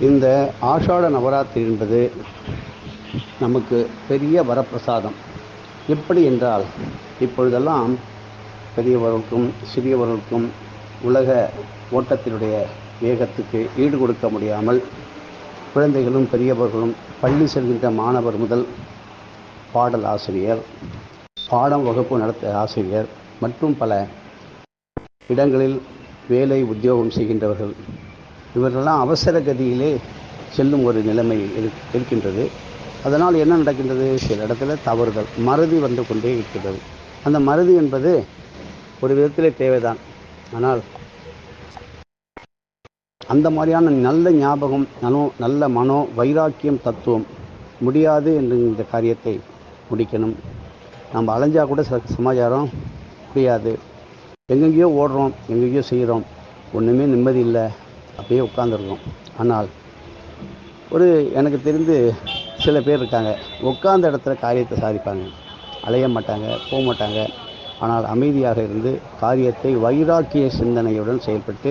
இந்த ஆஷாட நவராத்திரி என்பது நமக்கு பெரிய வரப்பிரசாதம். எப்படி என்றால் இப்பொழுதெல்லாம் பெரியவர்களுக்கும் சிறியவர்களுக்கும் உலக ஓட்டத்தினுடைய வேகத்துக்கு ஈடு கொடுக்க முடியாமல் குழந்தைகளும் பெரியவர்களும் பள்ளி செல்கின்ற மாணவர் முதல் பாடல் ஆசிரியர் பாடம் வகுப்பு நடத்த ஆசிரியர் மற்றும் பல இடங்களில் வேலை உத்தியோகம் செய்கின்றவர்கள் இவர்களெல்லாம் அவசர கதியிலே செல்லும் ஒரு நிலைமை இரு- இருக்கின்றது. அதனால் என்ன நடக்கின்றது? சில இடத்துல தவறுதல் மறதி வந்து கொண்டே இருக்கிறது. அந்த மறதி என்பது ஒரு விதத்திலே தேவைதான். ஆனால் அந்த மாதிரியான நல்ல ஞாபகம் நனோ நல்ல மனோ வைராக்கியம் தத்துவம் முடியாது என்று இந்த காரியத்தை முடிக்கணும். நம்ம அலைஞ்சால் கூட ச சமாச்சாரம் முடியாது எங்கெங்கேயோ ஓடுறோம் எங்கெங்கேயோ செய்கிறோம் ஒன்றுமே நிம்மதி இல்லை. அப்படியே உட்காந்துருக்கோம் ஆனால் ஒரு எனக்கு தெரிந்து சில பேர் இருக்காங்க. உட்காந்த இடத்துல காரியத்தை சாதிப்பாங்க. அலைய மாட்டாங்க போக மாட்டாங்க. ஆனால் அமைதியாக இருந்து காரியத்தை வைராக்கிய சிந்தனையுடன் செயல்பட்டு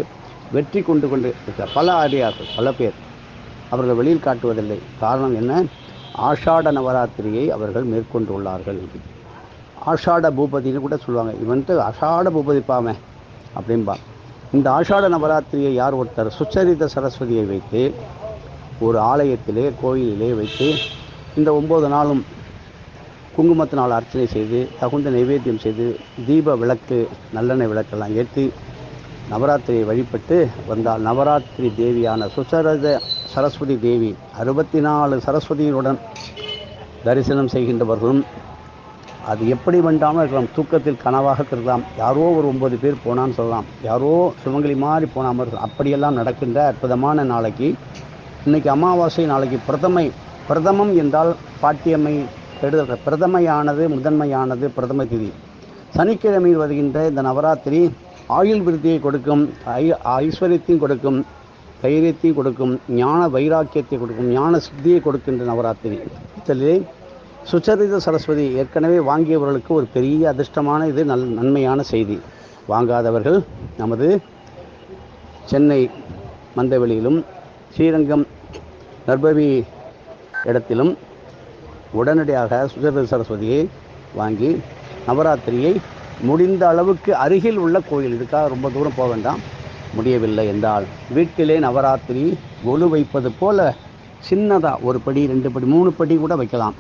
வெற்றி கொண்டு கொண்டு இருக்கிற பல ஆடியார்கள் பல பேர் அவர்கள் வெளியில் காட்டுவதில்லை. காரணம் என்ன? ஆஷாட நவராத்திரியை அவர்கள் மேற்கொண்டுள்ளார்கள் ஆஷாட பூபதின்னு கூட சொல்லுவாங்க. இவன்ட்டு ஆஷாட பூபதி பாமே அப்படின்பா இந்த ஆஷாட நவராத்திரியை யார் ஒருத்தர் சுச்சரித சரஸ்வதியை வைத்து ஒரு ஆலயத்திலே கோயிலிலே வைத்து இந்த ஒம்பது நாளும் குங்குமத்தினால் அர்ச்சனை செய்து தகுந்த நைவேத்தியம் செய்து தீப விளக்கு நல்லெண்ணெய் விளக்கெல்லாம் ஏற்றி நவராத்திரியை வழிபட்டு வந்தால் நவராத்திரி தேவியான சுசரத சரஸ்வதி தேவி அறுபத்தி நாலு சரஸ்வதியுடன் தரிசனம் செய்கின்றவர்களும் அது எப்படி வேண்டாமல் இருக்கலாம். தூக்கத்தில் கனவாக இருக்கலாம். யாரோ ஒரு ஒன்பது பேர் போனான்னு சொல்லலாம். யாரோ சிவங்களி மாதிரி போனாமல் இருக்கலாம். அப்படியெல்லாம் நடக்கின்ற அற்புதமான நாளைக்கு இன்னைக்கு அமாவாசை நாளைக்கு பிரதமை பிரதமம் என்றால் பாட்டியம்மை கெடுதல் பிரதமையானது முதன்மையானது பிரதம திதி. சனிக்கிழமையில் வருகின்ற இந்த நவராத்திரி ஆயுள் விருத்தியை கொடுக்கும் ஐ ஐஸ்வர்யத்தையும் கொடுக்கும் தைரியத்தையும் கொடுக்கும் ஞான வைராக்கியத்தை கொடுக்கும் ஞான சித்தியை கொடுக்கின்ற நவராத்திரி. இதிலே சுச்சரித சரஸ்வதி ஏற்கனவே வாங்கியவர்களுக்கு ஒரு பெரிய அதிர்ஷ்டமான இது நல் நன்மையான செய்தி. வாங்காதவர்கள் நமது சென்னை மந்தவெளியிலும் ஸ்ரீரங்கம் நர்பவி இடத்திலும் உடனடியாக சுச்சரித சரஸ்வதியை வாங்கி நவராத்திரியை முடிந்த அளவுக்கு அருகில் உள்ள கோயில் இதுக்காக ரொம்ப தூரம் போக வேண்டாம் முடியவில்லை என்றால் வீட்டிலே நவராத்திரி ஒலு வைப்பது போல சின்னதாக ஒரு படி ரெண்டு படி மூணு படி கூட வைக்கலாம்.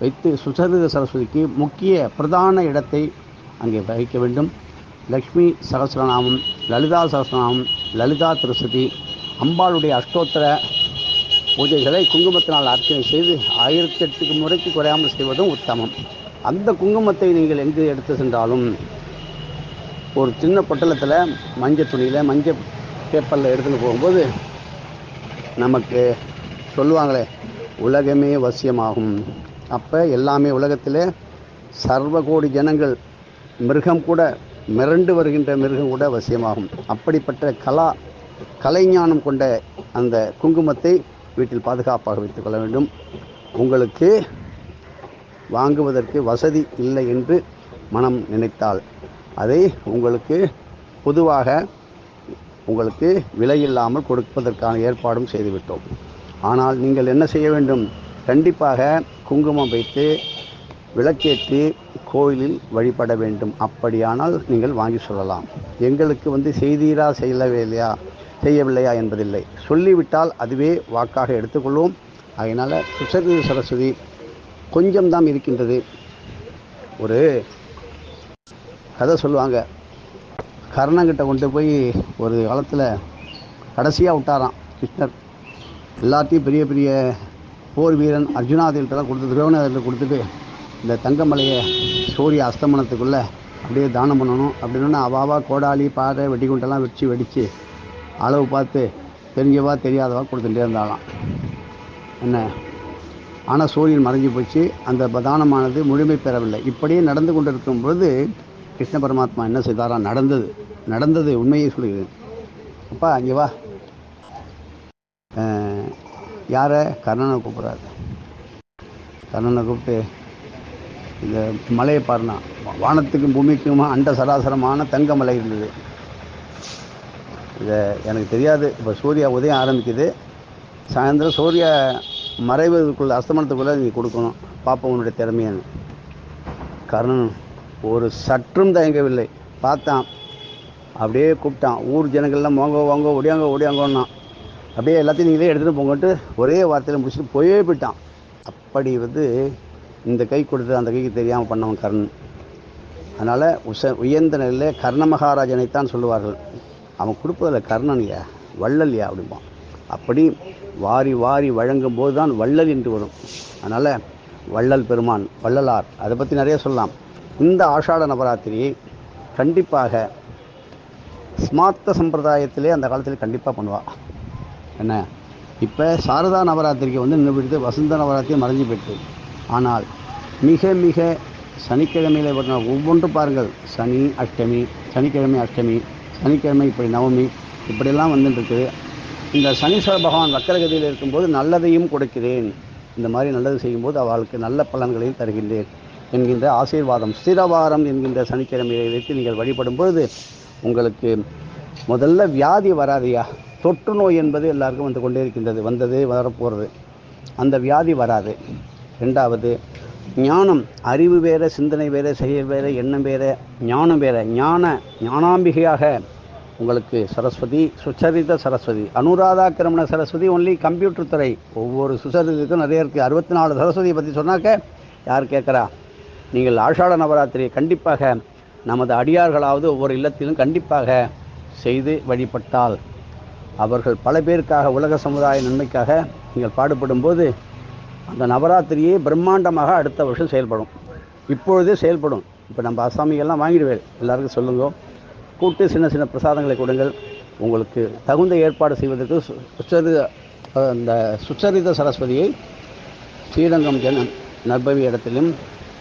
வைத்து சுசரித சரஸ்வதிக்கு முக்கிய பிரதான இடத்தை அங்கே வகிக்க வேண்டும். லக்ஷ்மி சகசிரநாமம் லலிதா சகசிரநாமம் லலிதா திருசதி அம்பாளுடைய அஷ்டோத்தர பூஜைகளை குங்குமத்தினால் அர்ச்சனை செய்து ஆயிரத்தி எட்டுக்கு முறைக்கு குறையாமல் செய்வதும் உத்தமம். அந்த குங்குமத்தை நீங்கள் எங்கு எடுத்து சென்றாலும் ஒரு சின்ன பொட்டலத்தில் மஞ்சள் துணியில் மஞ்சள் பேப்பரில் எடுத்துன்னு போகும்போது நமக்கு சொல்லுவாங்களே உலகமே வசியமாகும். அப்போ எல்லாமே உலகத்தில் சர்வ கோடி ஜனங்கள் மிருகம் கூட மிரண்டு வருகின்ற மிருகம் கூட அவசியமாகும். அப்படிப்பட்ட கலா கலைஞானம் கொண்ட அந்த குங்குமத்தை வீட்டில் பாதுகாப்பாக வைத்துக் கொள்ள வேண்டும். உங்களுக்கு வாங்குவதற்கு வசதி இல்லை என்று மனம் நினைத்தால் அதை உங்களுக்கு பொதுவாக உங்களுக்கு விலையில்லாமல் கொடுப்பதற்கான ஏற்பாடும் செய்துவிட்டோம். ஆனால் நீங்கள் என்ன செய்ய வேண்டும்? கண்டிப்பாக குங்குமம் வைத்து விளக்கேற்றி கோயிலில் வழிபட வேண்டும். அப்படியானால் நீங்கள் வாங்கி சொல்லலாம். எங்களுக்கு வந்து செய்தீரா செய்யவில்லையா செய்யவில்லையா என்பதில்லை. சொல்லிவிட்டால் அதுவே வாக்காக எடுத்துக்கொள்வோம். அதனால் கிருஷ்ணகிரி சரஸ்வதி கொஞ்சம்தான் இருக்கின்றது. ஒரு கதை சொல்லுவாங்க. கர்ணங்கிட்ட கொண்டு போய் ஒரு காலத்தில் கடைசியாக விட்டாராம் கிருஷ்ணர். எல்லாத்தையும் பெரிய பெரிய போர் வீரன் அர்ஜுனாதிகிட்டலாம் கொடுத்து துரோணர்கிட்ட கொடுத்துட்டு இந்த தங்கமலையை சூரிய அஸ்தமனத்துக்குள்ளே அப்படியே தானம் பண்ணணும். அப்படின்னா அவாவா கோடாலி பாறை வெடிகுண்டெல்லாம் வச்சு வெடித்து அளவு பார்த்து தெரிஞ்சவா தெரியாதவா கொடுத்துட்டே இருந்தாலாம் என்ன? ஆனால் சூரியன் மறைஞ்சு போச்சு. அந்த தானமானது முழுமை பெறவில்லை. இப்படியே நடந்து கொண்டிருக்கும் பொழுது கிருஷ்ண பரமாத்மா என்ன செய்தாரா? நடந்தது. நடந்தது உண்மையை சொல்லுகிறது அப்பா அங்கே வா. யாரை? கர்ணனை கூப்பிட்றாரு. கர்ணனை கூப்பிட்டு இந்த மலையை பாருனா வானத்துக்கும் பூமிக்குமா அண்ட சராசரமான தங்க மலை இருந்தது. இதை எனக்கு தெரியாது. இப்போ சூர்யா உதயம் ஆரம்பிக்குது. சாயந்தரம் சூர்யா மறைவதற்குள்ள அஸ்தமனத்துக்குள்ளே நீங்கள் கொடுக்கணும். பாப்பா உன்னுடைய திறமையான்னு கர்ணன் ஒரு சற்றும் தயங்கவில்லை. பார்த்தான். அப்படியே கூப்பிட்டான். ஊர் ஜனங்கள்லாம் வாங்க வாங்க ஒடியாங்க ஒடியாங்கன்னா அப்படியே எல்லாத்தையும் நீங்களே எடுத்துகிட்டு போங்கன்ட்டு ஒரே வார்த்தையில் முடிச்சுட்டு போயே போயிட்டான். அப்படி வந்து இந்த கை கொடுத்து அந்த கைக்கு தெரியாமல் பண்ணவன் கர்ணன். அதனால் உச உயர்ந்த நிலையில் கர்ண மகாராஜனைத்தான் சொல்லுவார்கள். அவன் கொடுப்பதில் கர்ணன்யா வள்ளல்யா அப்படிம்பான். அப்படி வாரி வாரி வழங்கும் போது தான் வள்ளல் என்று வரும். அதனால் வள்ளல் பெருமான் வள்ளலார் அதை பற்றி நிறைய சொல்லலாம். இந்த ஆஷாட நவராத்திரி கண்டிப்பாக ஸ்மார்த்த சம்பிரதாயத்திலே அந்த காலத்தில் கண்டிப்பாக பண்ணுவாள் என்ன? இப்போ சாரதா நவராத்திரிக்கு வந்து நின்றுபிடித்து வசந்த நவராத்திரி மறைஞ்சு போயிட்டு. ஆனால் மிக மிக சனிக்கிழமையில் வர ஒவ்வொன்றும் பாருங்கள். சனி அஷ்டமி சனிக்கிழமை அஷ்டமி சனிக்கிழமை இப்படி நவமி இப்படியெல்லாம் வந்துட்டுருக்குது இந்த சனீஸ்வர பகவான் வக்கரகதியில் இருக்கும்போது நல்லதையும் கொடுக்கிறேன். இந்த மாதிரி நல்லது செய்யும்போது அவளுக்கு நல்ல பலன்களையும் தருகின்றேன் என்கின்ற ஆசீர்வாதம். ஸ்திரவாரம் என்கின்ற சனிக்கிழமையை வைத்து நீங்கள் வழிபடும் பொழுது உங்களுக்கு முதல்ல வியாதி வராதியா? தொற்று நோய் என்பது எல்லாருக்கும் வந்து கொண்டே இருக்கின்றது. வந்தது வரப்போகிறது அந்த வியாதி வராது. ரெண்டாவது ஞானம். அறிவு வேறு சிந்தனை வேறு செயல் வேறு எண்ணம் வேறு ஞானம் வேறு. ஞான ஞானாம்பிகையாக உங்களுக்கு சரஸ்வதி சுச்சரித சரஸ்வதி. அனுராதா கிரமண சரஸ்வதி ஒன்லி கம்ப்யூட்டர் துறை. ஒவ்வொரு சுசரிதத்துக்கும் நிறைய இருக்குது அறுபத்தி நாலு சரஸ்வதியை பற்றி சொன்னாக்க யார் கேட்குறா? நீங்கள் ஆஷாட நவராத்திரியை கண்டிப்பாக நமது அடியார்களாவது ஒவ்வொரு இல்லத்திலும் கண்டிப்பாக செய்து வழிபட்டால் அவர்கள் பல பேருக்காக உலக சமுதாய நன்மைக்காக நீங்கள் பாடுபடும்போது அந்த நவராத்திரியே பிரம்மாண்டமாக அடுத்த வருஷம் செயல்படும். இப்பொழுதே செயல்படும். இப்போ நம்ம அசாமிகள்லாம் வாங்கிடுவேன். எல்லாருக்கும் சொல்லுங்க. கூட்டு சின்ன சின்ன பிரசாதங்களை கொடுங்கள். உங்களுக்கு தகுந்த ஏற்பாடு செய்வதற்கு சு- சுச்சரித அந்த சுச்சரித சரஸ்வதியை ஸ்ரீரங்கம் ஜன நற்பவி இடத்திலும்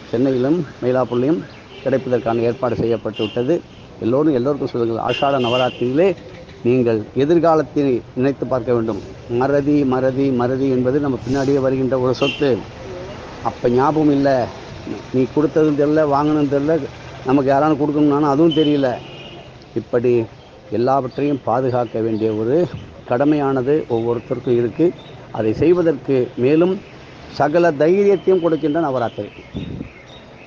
சென்னையிலும் மயிலாப்பூர்லையும் கிடைப்பதற்கான ஏற்பாடு செய்யப்பட்டு விட்டது எல்லோரும் எல்லோருக்கும் சொல்லுங்கள். ஆஷாட நவராத்திரியிலே நீங்கள் எதிர்காலத்தை நினைத்து பார்க்க வேண்டும். மறதி மறதி மறதி என்பது நம்ம பின்னாடியே வருகின்ற ஒரு சொத்து. அப்போ ஞாபகம் இல்லை. நீ கொடுத்ததும் தெரில வாங்கினதும் தெரில நமக்கு யாராலும் கொடுக்கணும்னாலும் அதுவும் தெரியல. இப்படி எல்லாவற்றையும் பாதுகாக்க வேண்டிய ஒரு கடமையானது ஒவ்வொருத்தருக்கும் இருக்குது அதை செய்வதற்கு மேலும் சகல தைரியத்தையும் கொடுக்கின்ற நவராத்திரி.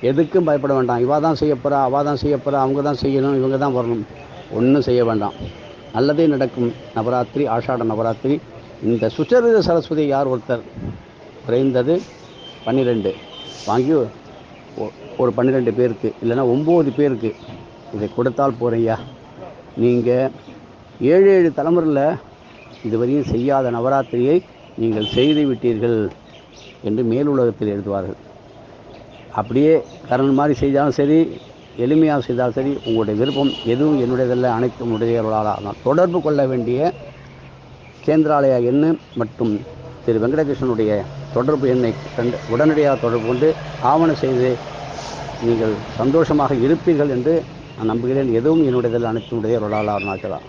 எதுக்கும் பயப்பட வேண்டாம். இவா தான் செய்ய போகிறா அவா தான் செய்ய போகிறா அவங்க தான் செய்யணும் இவங்க தான் வரணும். ஒன்றும் செய்ய வேண்டாம். நல்லதே நடக்கும். நவராத்திரி ஆஷாட நவராத்திரி. இந்த சுச்சரித சரஸ்வதி யார் ஒருத்தர்? குறைந்தது பன்னிரெண்டு. வாங்கி ஒரு பன்னிரெண்டு பேருக்கு இல்லைன்னா ஒம்பது பேருக்கு இதை கொடுத்தால் போறையா நீங்கள் ஏழு ஏழு தலைமுறையில் இதுவரையும் செய்யாத நவராத்திரியை நீங்கள் செய்து விட்டீர்கள் என்று மேலுலகத்தில் எழுதுவார்கள். அப்படியே கரண் மாதிரி செய்தாலும் சரி எளிமையாக செய்தால் சரி உங்களுடைய விருப்பம் எதுவும் என்னுடையதல்ல அனைத்தும் உடையவர்களாக தொடர்பு கொள்ள வேண்டிய கேந்திராலய எண்ணு மற்றும் திரு வெங்கடகிருஷ்ணனுடைய தொடர்பு எண்ணை கண்டு உடனடியாக தொடர்பு கொண்டு ஆவணம் செய்து நீங்கள் சந்தோஷமாக இருப்பீர்கள் என்று நான் நம்புகிறேன். எதுவும் என்னுடையதில் அனைத்தும் உடையவர்களாக அருணாச்சலா